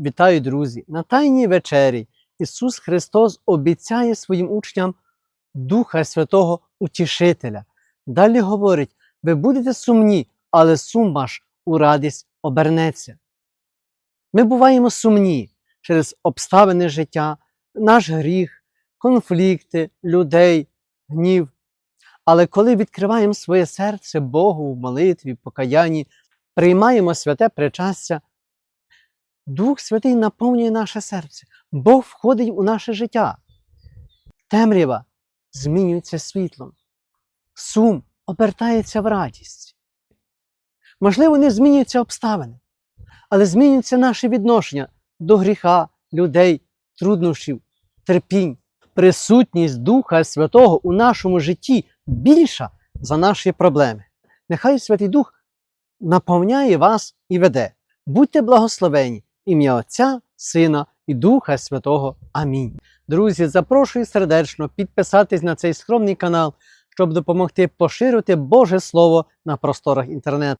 Вітаю, друзі! На Тайній вечері Ісус Христос обіцяє своїм учням Духа Святого Утішителя. Далі говорить: ви будете сумні, але сум ваш у радість обернеться. Ми буваємо сумні через обставини життя, наш гріх, конфлікти, людей, гнів. Але коли відкриваємо своє серце Богу в молитві, покаянні, приймаємо святе причастя, Дух Святий наповнює наше серце, Бог входить у наше життя. Темрява змінюється світлом, сум обертається в радість. Можливо, не змінюються обставини, але змінюються наші відношення до гріха, людей, труднощів, терпінь. Присутність Духа Святого у нашому житті більша за наші проблеми. Нехай Святий Дух наповняє вас і веде. Будьте благословені, ім'я Отця, Сина і Духа Святого. Амінь. Друзі, запрошую сердечно підписатись на цей скромний канал, щоб допомогти поширити Боже Слово на просторах інтернету.